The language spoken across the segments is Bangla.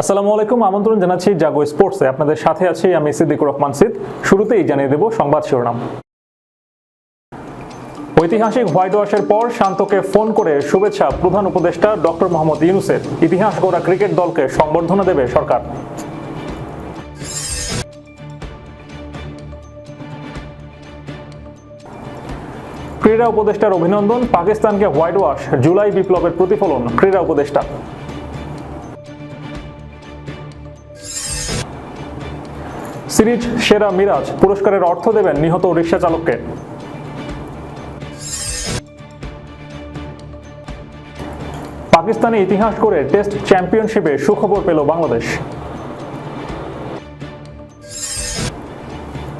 আসসালামু আলাইকুম, আমন্ত্রণ জানাচ্ছি জাগো স্পোর্টসে। আপনাদের সাথে আছি আমি সিদ্দিকুর রহমান সিদ। শুরুতেই জানিয়ে দেব সংবাদ শিরোনাম। ঐতিহাসিক হোয়াইট ওয়াশের পর শান্তকে ফোন করে শুভেচ্ছা প্রধান উপদেষ্টা ডক্টর মোহাম্মদ ইউনুসের। ইতিহাস ক্রিকেট দলকে দেবে সরকার। ক্রীড়া উপদেষ্টার অভিনন্দন। পাকিস্তানকে হোয়াইট ওয়াশ জুলাই বিপ্লবের প্রতিফলন। ক্রীড়া উপদেষ্টা। সিরিজ সেরা মিরাজ পুরস্কারের অর্থ দেবেন নিহত রিক্সা চালককে। পাকিস্তানে ইতিহাস করে টেস্ট চ্যাম্পিয়নশিপে সুখবর পেল বাংলাদেশ।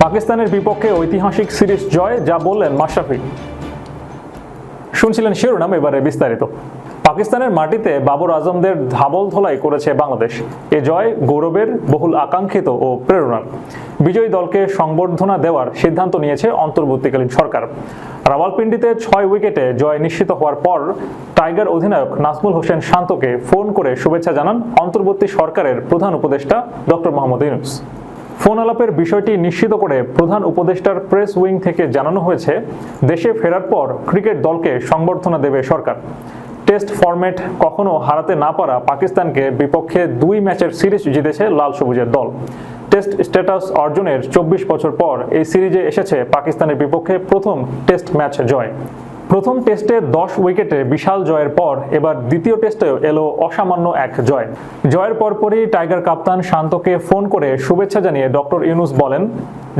পাকিস্তানের বিপক্ষে ঐতিহাসিক সিরিজ জয়, যা বললেন মাশরাফি। শুনছিলেন শিরোনাম এবারে বিস্তারিত। পাকিস্তানের মাটিতে বাবর আজমদের ধাবল ধোলাই করেছে বাংলাদেশ। এ জয় গৌরবের বহুল আকাঙ্ক্ষিত ও প্রেরণার। বিজয়ী দলকে সংবর্ধনা দেওয়ার সিদ্ধান্ত নিয়েছে অন্তর্বর্তীকালীন সরকার। রাওয়ালপিন্ডিতে ছয় উইকেটে জয় নিশ্চিত হওয়ার পর টাইগার অধিনায়ক নাজমুল হোসেন শান্তকে ফোন করে শুভেচ্ছা জানান অন্তর্বর্তী সরকারের প্রধান উপদেষ্টা ডক্টর মোহাম্মদ ইউনুস। ফোন আলাপের বিষয়টি নিশ্চিত করে প্রধান উপদেষ্টার প্রেস উইং থেকে জানানো হয়েছে, দেশে ফেরার পর ক্রিকেট দলকে সংবর্ধনা দেবে সরকার। টেস্ট ফরম্যাট কখনো হারাতে না পারা পাকিস্তানকে বিপক্ষে দুই ম্যাচের সিরিজ জিতেছে লাল সবুজের দল। টেস্ট স্ট্যাটাস অর্জনের চব্বিশ বছর পর এই সিরিজে এসেছে পাকিস্তানের বিপক্ষে প্রথম টেস্ট ম্যাচ জয়। প্রথম টেস্টে দশ উইকেটে বিশাল জয়ের পর এবার দ্বিতীয় টেস্টেও এলো অসামান্য এক জয়। জয়ের পরপরই টাইগার কাপ্তান শান্তকে ফোন করে শুভেচ্ছা জানিয়ে ডক্টর ইউনুস বলেন,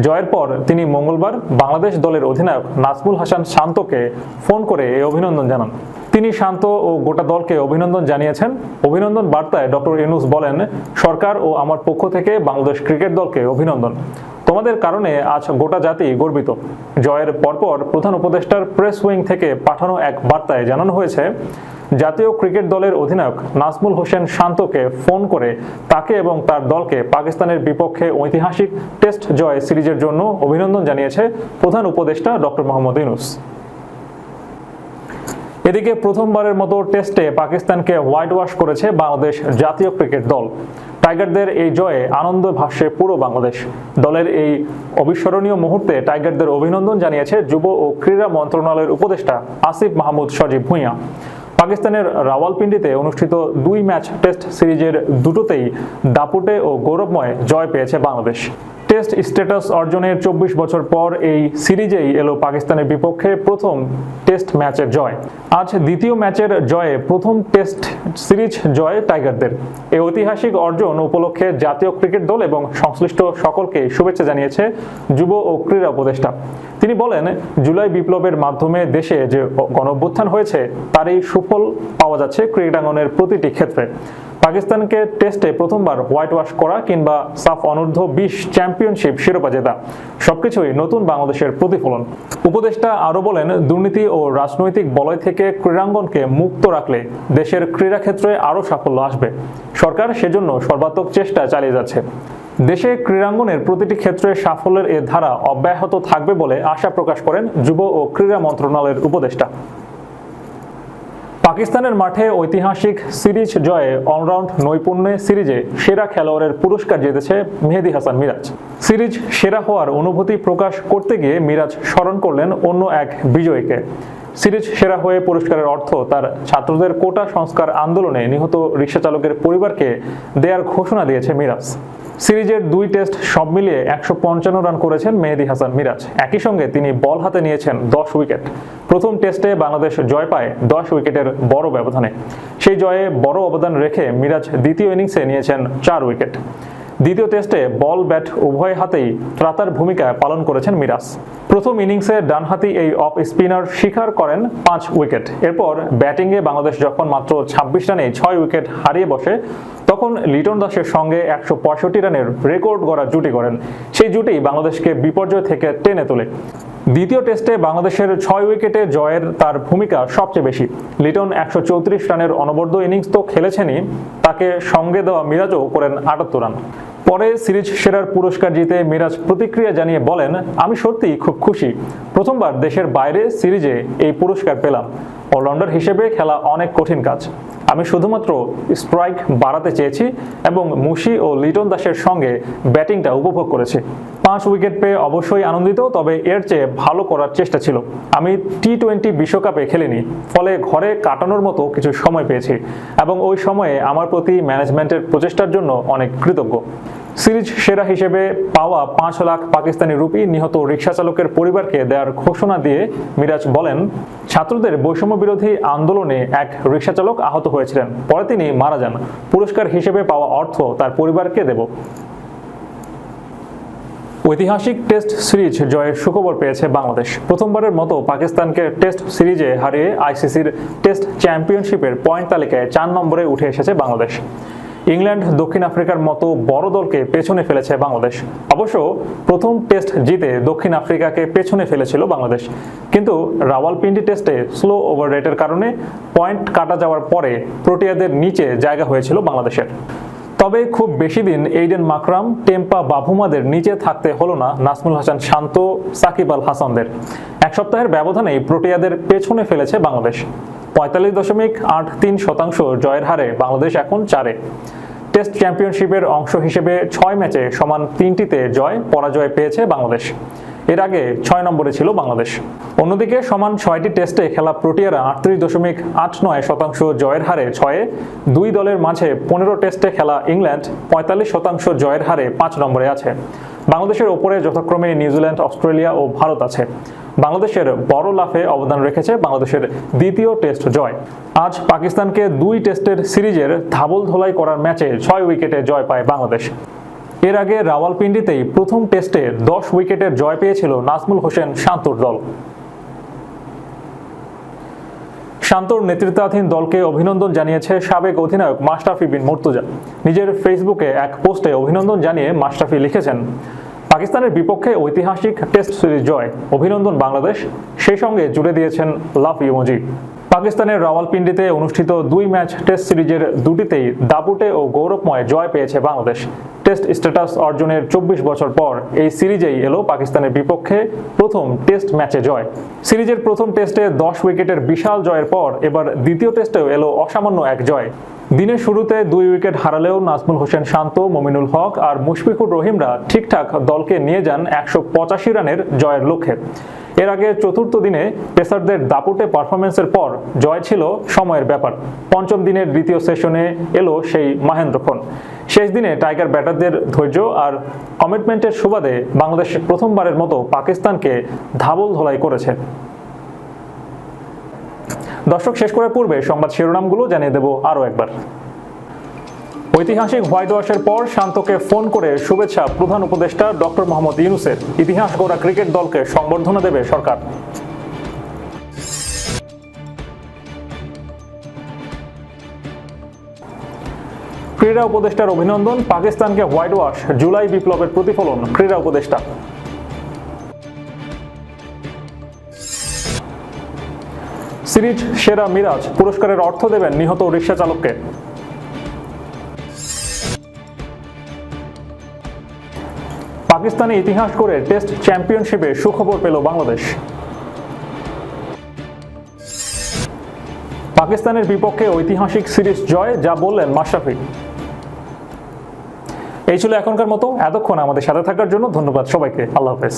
জয়ের পর তিনি মঙ্গলবার বাংলাদেশ দলের অধিনায়ক নাজমুল হাসান শান্তকে ফোন করে এই অভিনন্দন জানান। তিনি শান্ত ও গোটা দলকে অভিনন্দন জানিয়েছেন। অভিনন্দন বার্তায় ডক্টর ইউনুস বলেন, সরকার ও আমার পক্ষ থেকে বাংলাদেশ ক্রিকেট দলকে অভিনন্দন। তোমাদের কারণে আজ গোটা জাতি গর্বিত। জয়ের পরপর প্রধান উপদেষ্টার প্রেস উইং থেকে পাঠানো এক বার্তায় জানানো হয়েছে, জাতীয় ক্রিকেট দলের অধিনায়ক নাজমুল হোসেন শান্তকে ফোন করে তাকে এবং তার দলকে পাকিস্তানের বিপক্ষে ঐতিহাসিক টেস্ট জয় সিরিজের জন্য অভিনন্দন জানিয়েছে প্রধান উপদেষ্টা ডক্টর মোহাম্মদ ইউনুস। এদিকে প্রথমবারের মতো টেস্টে পাকিস্তানকে হোয়াইট ওয়াশ করেছে বাংলাদেশ জাতীয় ক্রিকেট দল। টাইগারদের এই জয়ে আনন্দ ভাষ্যে পুরো বাংলাদেশ। দলের এই অবিস্মরণীয় মুহূর্তে টাইগারদের অভিনন্দন জানিয়েছে যুব ও ক্রীড়া মন্ত্রণালয়ের উপদেষ্টা আসিফ মাহমুদ সজীব ভূঁইয়া। পাকিস্তানের রাওয়ালপিন্ডিতে অনুষ্ঠিত দুই ম্যাচ টেস্ট সিরিজের দুটোতেই দাপুটে ও গৌরবময় জয় পেয়েছে বাংলাদেশ। টেস্ট স্ট্যাটাস অর্জনের চব্বিশ বছর পর এই সিরিজেই এলো পাকিস্তানের বিপক্ষে প্রথম টেস্ট ম্যাচের জয়। আজ দ্বিতীয় ম্যাচের জয়ে প্রথম টেস্ট সিরিজ জয় টাইগারদের। এই ঐতিহাসিক অর্জন উপলক্ষে জাতীয় ক্রিকেট দল এবং সংশ্লিষ্ট সকলকে শুভেচ্ছা জানিয়েছে যুব ও ক্রীড়া উপদেষ্টা। তিনি বলেন, জুলাই বিপ্লবের মাধ্যমে দেশে যে গণঅভ্যুত্থান হয়েছে তার এই সুফল পাওয়া যাচ্ছে ক্রীড়াঙ্গনের প্রতিটি ক্ষেত্রে। পাকিস্তানকে টেস্টে প্রথমবার হোয়াইট ওয়াশ করা কিংবা সাফ অনূর্ধ্ব বিশ চ্যাম্পিয়নশিপ শিরোপা জেতা। সবকিছুই নতুন বাংলাদেশের প্রতিফলন। উপদেষ্টা আরও বলেন, দুর্নীতি ও রাজনৈতিক বলয় থেকে ক্রীড়াঙ্গনকে মুক্ত রাখলে দেশের ক্রীড়া ক্ষেত্রে আরও সাফল্য আসবে। সরকার সেজন্য সর্বাত্মক চেষ্টা চালিয়ে যাচ্ছে। দেশে ক্রীড়াঙ্গনের প্রতিটি ক্ষেত্রে সাফল্যের এ ধারা অব্যাহত থাকবে বলে আশা প্রকাশ করেন যুব ও ক্রীড়া মন্ত্রণালয়ের উপদেষ্টা। পাকিস্তানের মাঠে ঐতিহাসিক সিরিজ জয়ে অলরাউন্ড নৈপুণ্যে সিরিজে সেরা খেলোয়াড়ের পুরস্কার জিতেছে মেহেদি হাসান মিরাজ। সিরিজ সেরা হওয়ার অনুভূতি প্রকাশ করতে গিয়ে মিরাজ স্মরণ করলেন অন্য এক বিজয়ীকে। সিরিজ সেরা হয়ে পুরস্কারের অর্থ তার ছাত্রদের কোটা সংস্কার আন্দোলনে নিহত রিক্সা চালকের পরিবারকে দেয়ার ঘোষণা দিয়েছে মিরাজ। সিরিজের দুই টেস্ট সব মিলিয়ে একশো পঞ্চান্ন রান করেছেন মেহেদি হাসান মিরাজ। একই সঙ্গে তিনি বল হাতে নিয়েছেন দশ উইকেট। প্রথম টেস্টে বাংলাদেশ জয় পায় দশ উইকেটের বড় ব্যবধানে। সেই জয়ে বড় অবদান রেখে মিরাজ দ্বিতীয় ইনিংসে নিয়েছেন চার উইকেট। দ্বিতীয় টেস্টে বল ব্যাট উভয় হাতেই ত্রাতার ভূমিকা পালন করেছেন মিরাজ। প্রথম ইনিংসে ডানহাতি এই অফ স্পিনার শিকার করেন পাঁচ উইকেট। এরপর ব্যাটিংয়ে বাংলাদেশ যখন মাত্র ছাব্বিশ রানে ছয় উইকেট হারিয়ে বসে, তখন লিটন দাসের সঙ্গে একশো পঁয়ষট্টি রানের রেকর্ড গড়া জুটি করেন সেই জুটি বাংলাদেশকে বিপর্যয় থেকে টেনে তোলে। দ্বিতীয় টেস্টে বাংলাদেশের ছয় উইকেটে জয়ের তার ভূমিকা সবচেয়ে বেশি। লিটন একশো চৌত্রিশ রানের অনবদ্য ইনিংস তো খেলেছেনই, তাকে সঙ্গে দেওয়া মিরাজও করেন আটাত্তর রান। পরে সিরিজ সেরার পুরস্কার জিতে মিরাজ প্রতিক্রিয়া জানিয়ে বলেন, আমি সত্যিই খুব খুশি। প্রথমবার দেশের বাইরে সিরিজে এই পুরস্কার পেলাম। অলরাউন্ডার হিসেবে খেলা অনেক কঠিন কাজ। আমি শুধুমাত্র স্ট্রাইক বাড়াতে চেয়েছি এবং মুশি ও লিটন দাসের সঙ্গে ব্যাটিংটা উপভোগ করেছি। পাঁচ উইকেট পেয়ে অবশ্যই আনন্দিত, তবে এর চেয়ে ভালো করার চেষ্টা ছিল। আমি টি টোয়েন্টি বিশ্বকাপে খেলিনি, ফলে ঘরে কাটানোর মতো কিছু সময় পেয়েছি এবং ওই সময়ে আমার প্রতি ম্যানেজমেন্টের প্রচেষ্টার জন্য অনেক কৃতজ্ঞ। সিরিজ সেরা হিসেবে পাওয়া পাঁচ লাখ পাকিস্তানি রুপি নিহত রিক্সা চালকের পরিবারকে দেওয়ার ঘোষণা দিয়ে মিরাজ বলেন, ছাত্রদের বৈষম্য বিরোধী আন্দোলনে এক রিক্সা চালক আহত হয়েছিলেন। পরে তিনি মারা যান। পুরস্কার হিসেবে পাওয়া অর্থ তার পরিবারকে দেব। ঐতিহাসিক টেস্ট সিরিজ জয়ের সুখবর পেয়েছে বাংলাদেশ। প্রথমবারের মতো পাকিস্তানকে টেস্ট সিরিজে হারিয়ে আইসিসির টেস্ট চ্যাম্পিয়নশিপের পয়েন্ট তালিকায় চার নম্বরে উঠে এসেছে বাংলাদেশ। ইংল্যান্ড দক্ষিণ আফ্রিকার মতো বড় দলকে পেছনে ফেলেছে বাংলাদেশ। অবশ্য প্রথম টেস্ট জিতে দক্ষিণ আফ্রিকাকে পেছনে ফেলেছিল বাংলাদেশ। কিন্তু রাওয়ালপিন্ডি টেস্টে স্লো ওভার রেটের কারণে পয়েন্ট কাটা যাওয়ার পরে প্রোটিয়াদের নিচে জায়গা হয়েছিল বাংলাদেশের। তবে খুব বেশি দিন এইডেন মাকরাম, টেম্পা বাভুমাদের নিচে থাকতে হলো না, নাসমুল হাসান শান্ত, সাকিব আল হাসানদের। এক সপ্তাহের ব্যবধানেই প্রোটিয়াদের পেছনে ফেলেছে বাংলাদেশ। পঁয়তাল্লিশ দশমিক আট তিন শতাংশ জয়ের হারে বাংলাদেশ এখন চারে। টেস্ট চ্যাম্পিয়নশিপের অংশ হিসেবে ছয় ম্যাচে সমান তিনটিতে জয়, পরাজয় পেয়েছে বাংলাদেশ। এর আগে ছয় নম্বরে ছিল বাংলাদেশ। অন্যদিকে সমান ছয়টি টেস্টে খেলা প্রোটিয়ারা আটত্রিশ দশমিক আট নয় শতাংশ জয়ের হারে ছয়ে দুই দলের মাঝে পনেরো টেস্টে খেলা ইংল্যান্ড পঁয়তাল্লিশ শতাংশ জয়ের হারে পাঁচ নম্বরে আছে। বাংলাদেশের ওপরে যথাক্রমে নিউজিল্যান্ড, অস্ট্রেলিয়া ও ভারত আছে। বাংলাদেশের বড় লাফে অবদান রেখেছে বাংলাদেশের দ্বিতীয় টেস্ট জয়। আজ পাকিস্তানকে দুই টেস্টের সিরিজের ধাবল ধোলাই করার ম্যাচে ছয় উইকেটে জয় পায় বাংলাদেশ। এর আগে রাওয়ালপিন্ডিতেই প্রথম টেস্টে দশ উইকেটের জয় পেয়েছিল নাজমুল হোসেন শান্তর দল। শান্তর নেতৃত্বাধীন দলকে অভিনন্দন জানিয়েছে সাবেক অধিনায়ক মাশরাফি বিন মুর্তুজা। নিজের ফেসবুকে এক পোস্টে অভিনন্দন জানিয়ে মাশরাফি লিখেছেন, পাকিস্তানের বিপক্ষে ঐতিহাসিক টেস্ট সিরিজ জয়। অভিনন্দন বাংলাদেশ। সেই সঙ্গে জুড়ে দিয়েছেন লাভ ইমোজি। পাকিস্তানের রাওয়ালপিন্ডিতে অনুষ্ঠিত দুই ম্যাচ টেস্ট সিরিজের দুটিতেই দাপুটে ও গৌরবময় জয় পেয়েছে বাংলাদেশ। টেস্ট স্ট্যাটাস অর্জনের চব্বিশ বছর পর এই সিরিজেই এলো পাকিস্তানের বিপক্ষে প্রথম টেস্ট ম্যাচে জয়। সিরিজের প্রথম টেস্টে দশ উইকেটের বিশাল জয়ের পর এবার দ্বিতীয় টেস্টেও এলো অসামান্য এক জয়। দিনের শুরুতে দুই উইকেট হারালেও নাজমুল হোসেন শান্ত, মমিনুল হক আর মুশফিকুর রহিমরা ঠিকঠাক দলকে নিয়ে যান একশো পঁচাশি রানের জয়ের লক্ষ্যে। এর আগে চতুর্থ দিনে পেসারদের দাপুটে পারফরমেন্সের পর জয় ছিল সময়ের ব্যাপার। পঞ্চম দিনের দ্বিতীয় সেশনে এলো সেই মাহেন্দ্রক্ষণ। শেষ দিনে টাইগার ব্যাটারদের ধৈর্য আর কমিটমেন্টের সুবাদে বাংলাদেশ প্রথমবারের মতো পাকিস্তানকে ধাবল ধোলাই করেছে। দর্শক, শেষ করার পূর্বে সংবাদ শিরোনামগুলো জানিয়ে দেব আরও একবার। ঐতিহাসিক হোয়াইট ওয়াশের পর শান্তকে ফোন করে শুভেচ্ছা প্রধান উপদেষ্টা ডক্টর মোহাম্মদ ইউনুসের। ইতিহাস গড়া ক্রিকেট দলকে সংবর্ধনা দেবে সরকার। ক্রীড়া উপদেষ্টার অভিনন্দন, পাকিস্তানকে হোয়াইট ওয়াশ, জুলাই বিপ্লবের প্রতিফলন, ক্রীড়া উপদেষ্টা। সিরিজ সেরা মিরাজ, পুরস্কারের অর্থ দেবেন নিহত রিক্সা চালককে পাকিস্তানে ইতিহাস করে টেস্ট চ্যাম্পিয়নশিপে সুখবর পেল বাংলাদেশ। পাকিস্তানের বিপক্ষে ঐতিহাসিক সিরিজ জয়, যা বললেন মাশরাফি। এই ছিল এখনকার মতো। এতক্ষণ আমাদের সাথে থাকার জন্য ধন্যবাদ সবাইকে। আল্লাহ হাফেজ।